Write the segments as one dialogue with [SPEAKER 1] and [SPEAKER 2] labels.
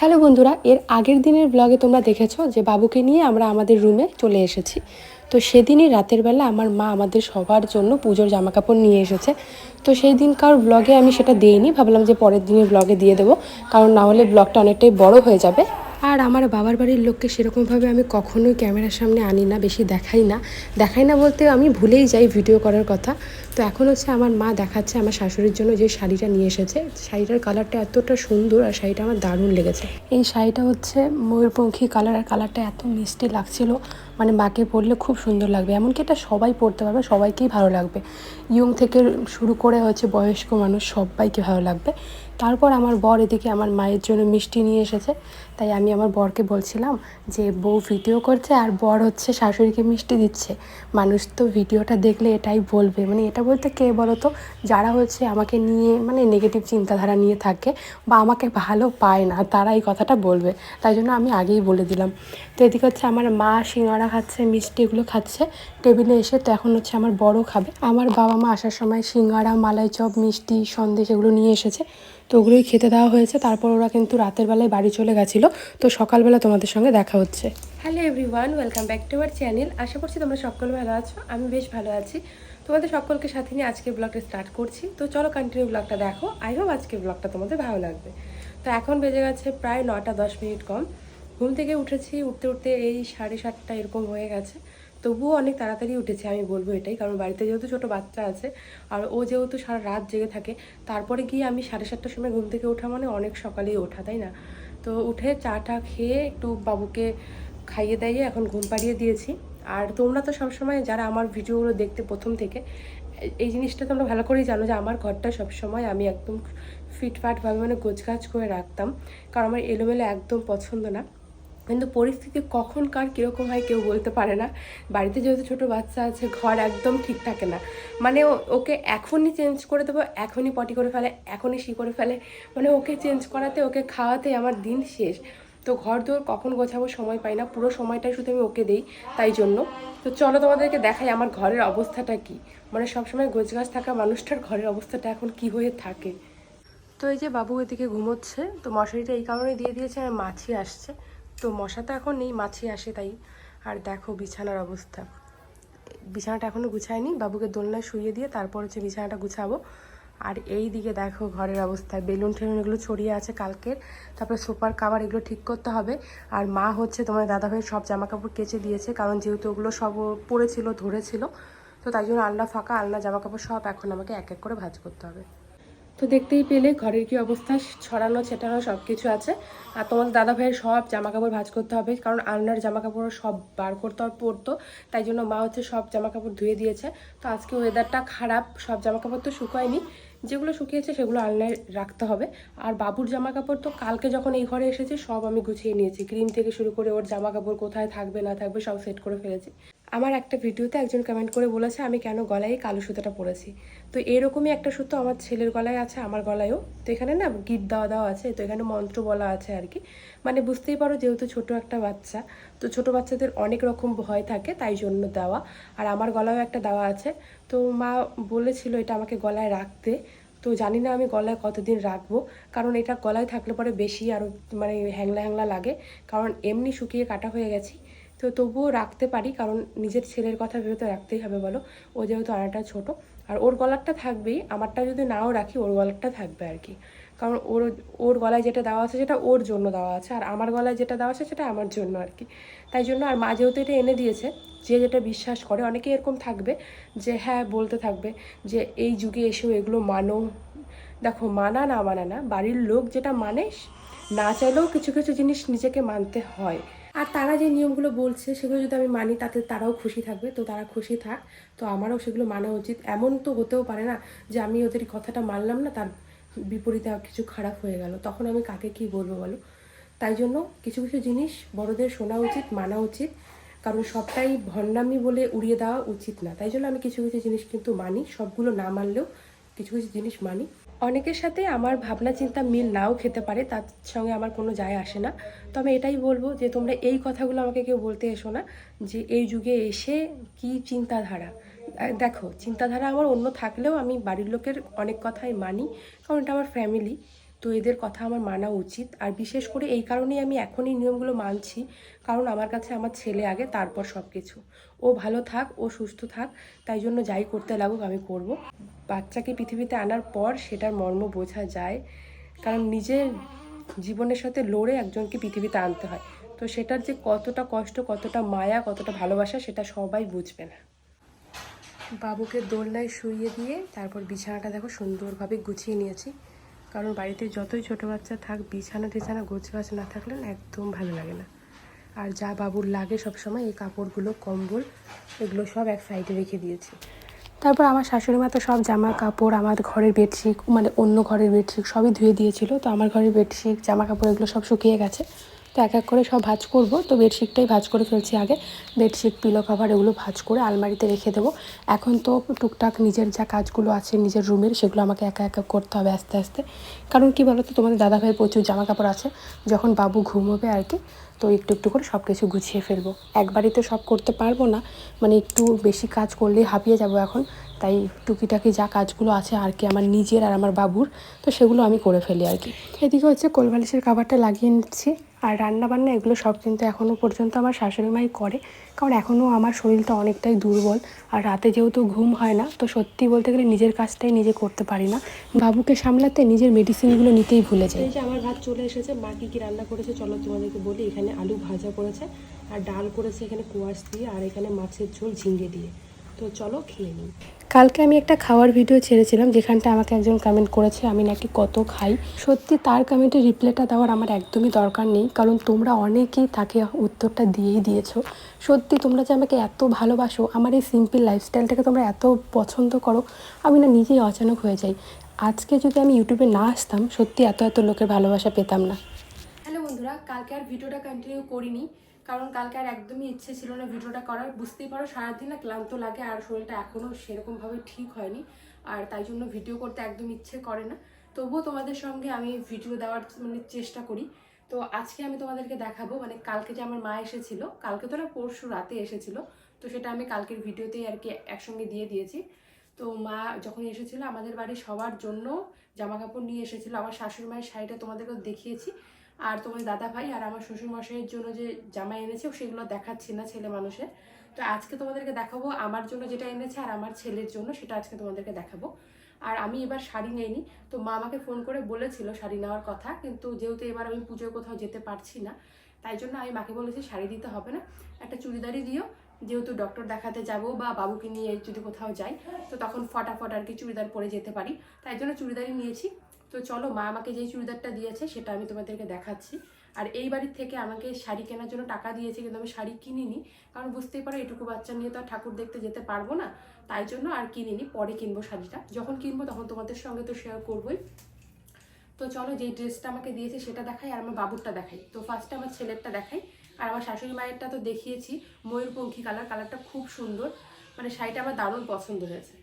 [SPEAKER 1] Hello বন্ধুরা, এর আগের দিনের ব্লগে তোমরা দেখেছ যে বাবুকে নিয়ে আমরা আমাদের রুমে চলে এসেছি। তো সেদিনই রাতের বেলা আমার মা আমাদের সবার জন্য পুজোর জামা কাপড় নিয়ে এসেছে। তো সেই দিনকার ব্লগে আমি সেটা দিইনি, ভাবলাম যে পরের দিনের ব্লগে দিয়ে দেবো। কারণ না হলে ব্লগটা অনেকটাই বড় হয়ে যাবে। আর আমার বাবার বাড়ির লোককে সেরকমভাবে আমি কখনোই ক্যামেরার সামনে আনি না, বেশি দেখাই না। দেখাই না বলতে আমি ভুলেই যাই ভিডিও করার কথা। তো এখন হচ্ছে আমার মা দেখাচ্ছে আমার শাশুড়ির জন্য যে শাড়িটা নিয়ে এসেছে। শাড়িটার কালারটা এতটা সুন্দর আর শাড়িটা আমার দারুণ লেগেছে। এই শাড়িটা হচ্ছে ময়ূরপঙ্খী কালার আর কালারটা এত মিষ্টি লাগছিল। মানে মাকে পরলে খুব সুন্দর লাগবে। এমনকি এটা সবাই পরতে পারবে, সবাইকেই ভালো লাগবে। ইয়ং থেকে শুরু করে হচ্ছে বয়স্ক মানুষ সবাইকে ভালো লাগবে। তারপর আমার বর এদিকে আমার মায়ের জন্য মিষ্টি নিয়ে এসেছে। তাই আমি আমার বরকে বলছিলাম যে, বউ ভিডিও করছে আর বর হচ্ছে শাশুড়িকে মিষ্টি দিচ্ছে। মানুষ তো ভিডিওটা দেখলে এটাই বলবে। মানে এটা বলতে কে বলো তো যারা হচ্ছে আমাকে নিয়ে মানে নেগেটিভ চিন্তাধারা নিয়ে থাকে বা আমাকে ভালো পায় না, তারা এই কথাটা বলবে। তাই জন্য আমি আগেই বলে দিলাম। তো এদিকে হচ্ছে আমার মা সিঙ্গারা খাচ্ছে, মিষ্টি এগুলো খাচ্ছে। টেবিলে এসে তো এখন হচ্ছে আমার বড় খাবে। আমার বাবা মা আসার সময় সিঙ্গারা, মালাই চপ, মিষ্টি, সন্দেশ এগুলো নিয়ে এসেছে। তো ওগুলোই খেতে দেওয়া হয়েছে। তারপর ওরা কিন্তু রাতের বেলায় বাড়ি চলে গেছিল। তো সকালবেলা তোমাদের সঙ্গে দেখা হচ্ছে। Hello everyone welcome back to our channel আশা করছি তোমরা সকল ভালো আছো। আমি বেশ ভালো আছি। তোমাদের সকলকে সাথে নিয়ে আজকের ব্লগটা স্টার্ট করছি। তো চলো কন্টিনিউ ব্লগটা দেখো। আই হোপ আজকের ব্লগটা তোমাদের ভালো লাগবে। তো এখন বেজে গেছে প্রায় নটা দশ মিনিট কম। ঘুম থেকে উঠেছি, উঠতে উঠতে এই সাড়ে সাতটা এরকম হয়ে গেছে। তবুও অনেক তাড়াতাড়ি উঠেছে, আমি বলব এটাই, কারণ বাড়িতে যেহেতু ছোট বাচ্চা আছে, আর ও যেহেতু সারা রাত জেগে থাকে, তারপরে গিয়ে আমি সাড়ে সাতটার সময় ঘুম থেকে ওঠা মানে অনেক সকালেই ওঠা, তাই না? তো উঠে চাটা খেয়ে একটু বাবুকে খাইয়ে দাইয়ে এখন ঘুম পাড়িয়ে দিয়েছি। আর তোমরা তো সবসময় যারা আমার ভিডিওগুলো দেখতে প্রথম থেকে, এই- এই জিনিসটা তোমরা ভালো করেই জানো যে আমার ঘরটা সবসময় আমি একদম ফিটফাটভাবে মানে গোছগাছ করে রাখতাম, কারণ আমার এলোমেলো একদম পছন্দ না। কিন্তু পরিস্থিতি কখন কার কীরকম হয় কেউ বলতে পারে না। বাড়িতে যেহেতু ছোট বাচ্চা আছে, ঘর একদম ঠিক থাকে না। মানে ওকে এখনই চেঞ্জ করে দেবো, এখনই পটি করে ফেলে, এখনই শি করে ফেলে। মানে ওকে চেঞ্জ করাতে, ওকে খাওয়াতে আমার দিন শেষ। তো ঘর দোর কখন গোছাবো সময় পাই না, পুরো সময়টাই শুধু আমি ওকে দেই তাই জন্য। তো চলো তোমাদেরকে দেখাই আমার ঘরের অবস্থাটা কি। মানে সবসময় গোছগাছ থাকা মানুষটার ঘরের অবস্থাটা এখন কি হয়ে থাকে। তো এই যে বাবু এদিকে ঘুমোচ্ছে, তো মশারিটা এই কারণে দিয়ে দিয়েছে, আর মাছি আসছে। তো মশা তো এখন নেই, মাছি আসে তাই। আর দেখো বিছানার অবস্থা। বিছানাটা এখনও গুছায়নি, বাবুকে দোলনায় শুয়ে দিয়ে তারপর হচ্ছে বিছানাটা গুছাবো। আর এই দিকে দেখো ঘরের অবস্থা, বেলুন টেলুন এগুলো ছড়িয়ে আছে কালকের। তারপরে সোফার কাভার এগুলো ঠিক করতে হবে। আর মা হচ্ছে তোমার দাদাভাই সব জামা কাপড় কেচে দিয়েছে, কারণ যেহেতু ওগুলো সব পড়েছিল, ধরেছিল, তো তাই জন্য আলনা ফাঁকা, আলনা জামা কাপড় সব এখন আমাকে এক এক করে ভাজ করতে হবে। তো দেখতেই পেলে ঘরের কি অবস্থা, ছড়ানো, ছেটানো সব কিছু আছে। আর তোমার দাদা ভাইয়ের সব জামা কাপড় ভাঁজ করতে হবে, কারণ আলনার জামা কাপড় সব বার করতে হবে পরতো, তাই জন্য মা হচ্ছে সব জামা কাপড় ধুয়ে দিয়েছে। তো আজকে ওয়েদারটা খারাপ, সব জামা কাপড় তো শুকায়নি, যেগুলো শুকিয়েছে সেগুলো আলনায় রাখতে হবে। আর বাবুর জামা কাপড় তো কালকে যখন এই ঘরে এসেছে, সব আমি গুছিয়ে নিয়েছি। ক্রিম থেকে শুরু করে ওর জামা কাপড় কোথায় থাকবে না থাকবে সব সেট করে ফেলেছি। আমার একটা ভিডিওতে একজন কমেন্ট করে বলেছে, আমি কেন গলায় কালো সুতোটা পরেছি? তো এরকমই একটা সুতো আমার ছেলের গলায় আছে, আমার গলায়ও। তো এখানে না গিট দেওয়া দেওয়া আছে, তো এখানে মন্ত্র বলা আছে আর কি। মানে বুঝতেই পারো যেহেতু ছোট একটা বাচ্চা, তো ছোট বাচ্চাদের অনেক রকম ভয় থাকে তাই জন্য দেওয়া। আর আমার গলায়ও একটা দেওয়া আছে। তো মা বলেছিল এটা আমাকে গলায় রাখতে। তো জানি না আমি গলায় কতদিন রাখব, কারণ এটা গলায় থাকলে পরে বেশি আরও মানে হ্যাংলা হ্যাংলা লাগে। কারণ এমনি শুকিয়ে কাটা হয়ে গেছি। তো তবুও রাখতে পারি, কারণ নিজের ছেলের কথা ভেবে তো রাখতেই হবে বলো। ও যেহেতু আনাটা ছোট, আর ওর গলারটা থাকবেই, আমারটা যদি নাও রাখি, ওর গলারটা থাকবে আর কি। কারণ ওর ওর গলায় যেটা দেওয়া আছে, সেটা ওর জন্য দেওয়া আছে, আর আমার গলায় যেটা দেওয়া আছে, সেটা আমার জন্য আর কি। তাই জন্য আর মা যেহেতু এটা এনে দিয়েছে, যে যেটা বিশ্বাস করে অনেকে এরকম থাকবে যে হ্যাঁ বলতে থাকবে যে এই যুগে এসেও এগুলো মানো দেখো, মানা না মানা না, বাড়ির লোক যেটা মানে না চাইলেও কিছু কিছু জিনিস নিজেকে মানতে হয়। আর তারা যে নিয়মগুলো বলছে, সেগুলো যদি আমি মানি, তাতে তারাও খুশি থাকবে। তো তারা খুশি থাক, তো আমারও সেগুলো মানা উচিত। এমন তো হতেও পারে না যে আমি ওদের কথাটা মানলাম না, তার বিপরীতে কিছু খারাপ হয়ে গেল। তখন আমি কাকে কি বলব বলো? তাই জন্য কিছু কিছু জিনিস বড়দের শোনা উচিত, মানা উচিত। কারণ সবটাই ভণ্ডামি বলে উড়িয়ে দেওয়া উচিত না। তাই জন্য আমি কিছু কিছু জিনিস কিন্তু মানি, সবগুলো না মানলেও কিছু কিছু জিনিস মানি। অনেকের সাথে আমার ভাবনা চিন্তা মিল নাও খেতে পারে, তার সঙ্গে আমার কোনো যায় আসে না। তো আমি এটাই বলব যে, তোমরা এই কথাগুলো আমাকে কেউ বলতে এসো না যে, এই যুগে এসে কি চিন্তাধারা। দেখো, চিন্তাধারা আমার অন্য থাকলেও আমি বাড়ির লোকের অনেক কথাই মানি, কারণ এটা আমার ফ্যামিলি তো এদের কথা আমার মানা উচিত। আর বিশেষ করে এই কারণেই আমি এখন এই নিয়মগুলো মানছি, কারণ আমার কাছে আমার ছেলে আগে, তারপর সব কিছু ও ভালো থাক, ও সুস্থ থাক, তাই জন্য যাই করতে লাগুক আমি করব। বাচ্চাকে পৃথিবীতে আনার পর সেটার মর্ম বোঝা যায়, কারণ নিজের জীবনের সাথে লড়ে একজনকে পৃথিবীতে আনতে হয়। তো সেটার যে কতটা কষ্ট, কতটা মায়া, কতটা ভালোবাসা সেটা সবাই বুঝবে না। বাবুকে দোলনায় শুইয়ে দিয়ে তারপর বিছানাটা দেখো সুন্দরভাবে গুছিয়ে নিয়েছি। কারণ বাড়িতে যতই ছোট বাচ্চা থাক, বিছানা টিছানা গোছ গাছ না থাকলে একদম ভালো লাগে না। আর যা বাবুর লাগে সবসময় এই কাপড়গুলো, কম্বল, এগুলো সব এক সাইডে রেখে দিয়েছি। তারপর আমার শাশুড়ি মা তো সব জামা কাপড়, আমার ঘরের বেডশিট মানে অন্য ঘরের বেডশিট সবই ধুয়ে দিয়েছিল। তো আমার ঘরের বেডশিট জামা কাপড়, এগুলো সব শুকিয়ে গেছে। তো এক এক করে সব ভাজ করব। তো বেডশিটটাই ভাজ করে ফেলছি আগে। বেডশিট পিলো কভার এগুলো ভাজ করে আলমারিতে রেখে দেবো। এখন তো টুকটাক নিজের যা কাজগুলো আছে নিজের রুমের সেগুলো আমাকে একা একা করতে হবে আস্তে আস্তে। কারণ কি বলো তো তোমাদের দাদাভাইয়ের প্রচুর জামা কাপড় আছে। যখন বাবু ঘুমোবে আর কি, তো একটু একটু করে সব কিছু গুছিয়ে ফেলব। একবারই তো সব করতে পারব না মানে একটু বেশি কাজ করলেই হাঁপিয়ে যাব এখন। তাই টুকিটাকি যা কাজগুলো আছে আর কি আমার নিজের আর আমার বাবুর তো সেগুলো আমি করে ফেলি আর কি। এদিকে হচ্ছে কোলবালিশের কাভারটা লাগিয়ে নিচ্ছি আর রান্না বান্না এগুলো সব কিন্তু এখনও পর্যন্ত আমার শাশুড়ি মাই করে কারণ এখনও আমার শরীরটা অনেকটাই দুর্বল আর রাতে যেহেতু ঘুম হয় না তো সত্যি বলতে গেলে নিজের কাজটাই নিজে করতে পারি না। বাবুকে সামলাতে নিজের মেডিসিনগুলো নিতেই ভুলে যাই। এই যে আমার ভাত চলে এসেছে মা কী কী রান্না করেছে চলো তোমাদেরকে বলি এখানে আলু ভাজা করেছে আর ডাল করেছে এখানে কোয়াশ দিয়ে আর এখানে মাছের ঝোল ঝিঙ্গে দিয়ে। তো চলো খেয়ে নিই। কালকে আমি একটা খাওয়ার ভিডিও ছেড়েছিলাম, যেখানটা আমাকে একজন কমেন্ট করেছে, আমি নাকি কত খাই? সত্যি তার কমেন্টে রিপ্লাইটা দেওয়ার আমার একদমই দরকার নেই, কারণ তোমরা অনেকেই তাকে উত্তরটা দিয়েই দিয়েছ। সত্যি তোমরা যে আমাকে এত ভালোবাসো, আমার এই সিম্পল লাইফস্টাইলটাকে তোমরা এত পছন্দ করো, আমি না নিজেই অচানক হয়ে যাই। আজকে যদি আমি ইউটিউবে না আসতাম, সত্যি এত এত লোকের ভালোবাসা পেতাম না। হ্যালো বন্ধুরা, কালকে আর ভিডিওটা কন্টিনিউ করিনি। কারণ কালকে আর একদমই ইচ্ছে ছিল না ভিডিওটা করার। বুঝতেই পারো, সারাদিন না ক্লান্ত লাগে আর শরীরটা এখনও সেরকমভাবে ঠিক হয়নি। আর তাই জন্য ভিডিও করতে একদম ইচ্ছে করে না। তবুও তোমাদের সঙ্গে আমি ভিডিও দেওয়ার মানে চেষ্টা করি। তো আজকে আমি তোমাদেরকে দেখাবো মানে কালকে যে আমার মা এসেছিল, কালকে তো না পরশু রাতে এসেছিল, তো সেটা আমি কালকের ভিডিওতেই আর কি একসঙ্গে দিয়ে দিয়েছি। তো মা যখন এসেছিল, আমাদের বাড়ি সবার জন্য জামা কাপড় নিয়ে এসেছিল। আমার শাশুড়ি মায়ের শাড়িটা তোমাদেরকে দেখিয়েছি। আর তোমার দাদা ভাই আর আমার শ্বশুর মশাইয়ের জন্য যে জামা এনেছে সেগুলো দেখাচ্ছি না ছেলে মানুষের তো আজকে তোমাদেরকে দেখাবো আমার জন্য যেটা এনেছে আর আমার ছেলের জন্য, সেটা আজকে তোমাদেরকে দেখাবো। আর আমি এবার শাড়ি নেইনি, তো মা আমাকে ফোন করে বলেছিল শাড়ি নেওয়ার কথা, কিন্তু যেহেতু এবার আমি পুজোয় কোথাও যেতে পারছি না, তাই জন্য আমি মাকে বলেছি শাড়ি দিতে হবে না। একটা চুড়িদারই দিও, যেহেতু ডক্টর দেখাতে যাব বা বাবুকে নিয়ে যদি কোথাও যাই, তো তখন ফটাফট আর কি চুড়িদার পরে যেতে পারি। তাই জন্য চুড়িদারই নিয়েছি। তো চলো মা আমাকে যেই চুড়িদারটা দিয়েছে সেটা আমি তোমাদেরকে দেখাচ্ছি। আর এই বাড়ির থেকে আমাকে শাড়ি কেনার জন্য টাকা দিয়েছে কিন্তু আমি শাড়ি কিনিনি, কারণ বুঝতেই পারো এটুকু বাচ্চা নিয়ে তো আর ঠাকুর দেখতে যেতে পারব না, তাই জন্য আর কিনিনি, পরে কিনবো শাড়িটা। যখন কিনবো তখন তোমাদের সঙ্গে তো শেয়ার করবোই। তো চলো যেই ড্রেসটা আমাকে দিয়েছে সেটা দেখাই আর আমার বাবুরটা দেখাই। তো ফার্স্টে আমার ছেলেরটা দেখাই। আর আমার শাশুড়ি মায়েরটা তো দেখিয়েছি, ময়ূরপঙ্খী কালার কালারটা খুব সুন্দর। মানে শাড়িটা আমার দারুণ পছন্দ হয়েছে।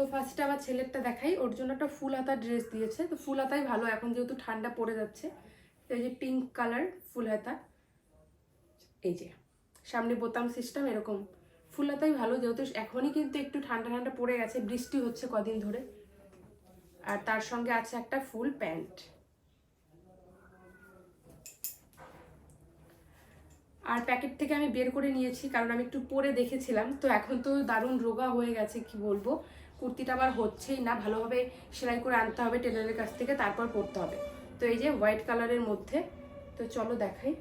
[SPEAKER 1] তো ফার্স্টে আমার ছেলেরটা দেখাই, ওর জন্য একটা ফুল হাতা ড্রেস দিয়েছে। তো ফুল হাতাই ভালো, এখন যেহেতু ঠান্ডা পড়ে যাচ্ছে, তো এই যে পিঙ্ক কালার ফুল হাতা এই যে, সামনে বোতাম সিস্টেম এরকম ফুল হাতাই ভালো, যেহেতু এখনই কিন্তু একটু ঠান্ডা ঠান্ডা পড়ে গেছে, বৃষ্টি হচ্ছে কদিন ধরে। আর তার সঙ্গে আছে একটা ফুল প্যান্ট। আর প্যাকেট থেকে আমি বের করে নিয়েছি, কারণ আমি একটু পরে দেখেছিলাম, তো এখন তো দারুণ রোগা হয়ে গেছে, কি বলব? কুর্তিটা আবার হচ্ছেই না, ভালোভাবে সেলাই করে আনতে হবে টেলারের কাছ থেকে, তারপর পরতে হবে। তো এই যে হোয়াইট কালারের মধ্যে, তো চলো দেখাই।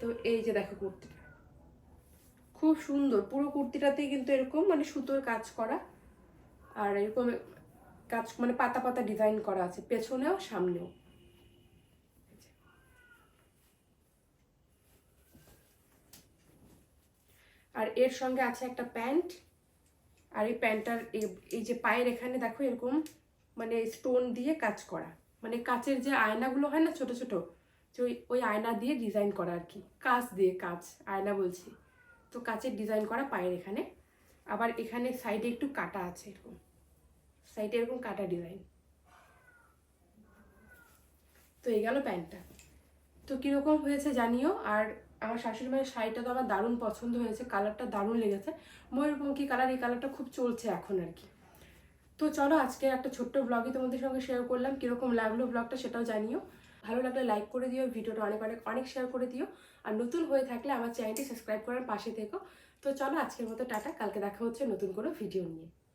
[SPEAKER 1] তো এই যে দেখো কুর্তিটা। খুব সুন্দর, পুরো কুর্তিটাতেই কিন্তু এরকম মানে সুতোর কাজ করা, আর এরকম কাজ মানে পাতা পাতা ডিজাইন করা আছে, পেছনেও সামনেও। আর এর সঙ্গে আছে একটা প্যান্ট। আর এই প্যান্টটার এই যে পায়ের এখানে দেখো এরকম মানে স্টোন দিয়ে কাজ করা। মানে কাচের যে আয়নাগুলো হয় না ছোট ছোট, যে ওই আয়না দিয়ে ডিজাইন করা আর কি। কাচ দিয়ে কাচ, আয়না বলছি। তো কাচের ডিজাইন করা পায়ের এখানে। আবার এখানে সাইডে একটু কাটা আছে এরকম। সাইডে এরকম কাটা ডিজাইন। তো এই গেল প্যান্টটা। তো কীরকম হয়েছে জানিও। আর আমার শাশুড়ি মায়ের শাড়িটা তো আমার দারুণ পছন্দ হয়েছে কালারটা দারুণ লেগেছে। ময়ূরপঙ্খী কালার এই কালারটা খুব চলছে এখন আর কি। তো চলো আজকে একটা ছোট্ট ব্লগই তোমাদের সঙ্গে শেয়ার করলাম, কীরকম লাগল ব্লগটা সেটাও জানিও। ভালো লাগলে লাইক করে দিও, ভিডিওটা অনেক অনেক অনেক শেয়ার করে দিও। আর নতুন হয়ে থাকলে আমার চ্যানেলটি সাবস্ক্রাইব করার পাশে থেকো। তো চলো আজকের মতো টাটা, কালকে দেখা হচ্ছে নতুন কোনো ভিডিও নিয়ে।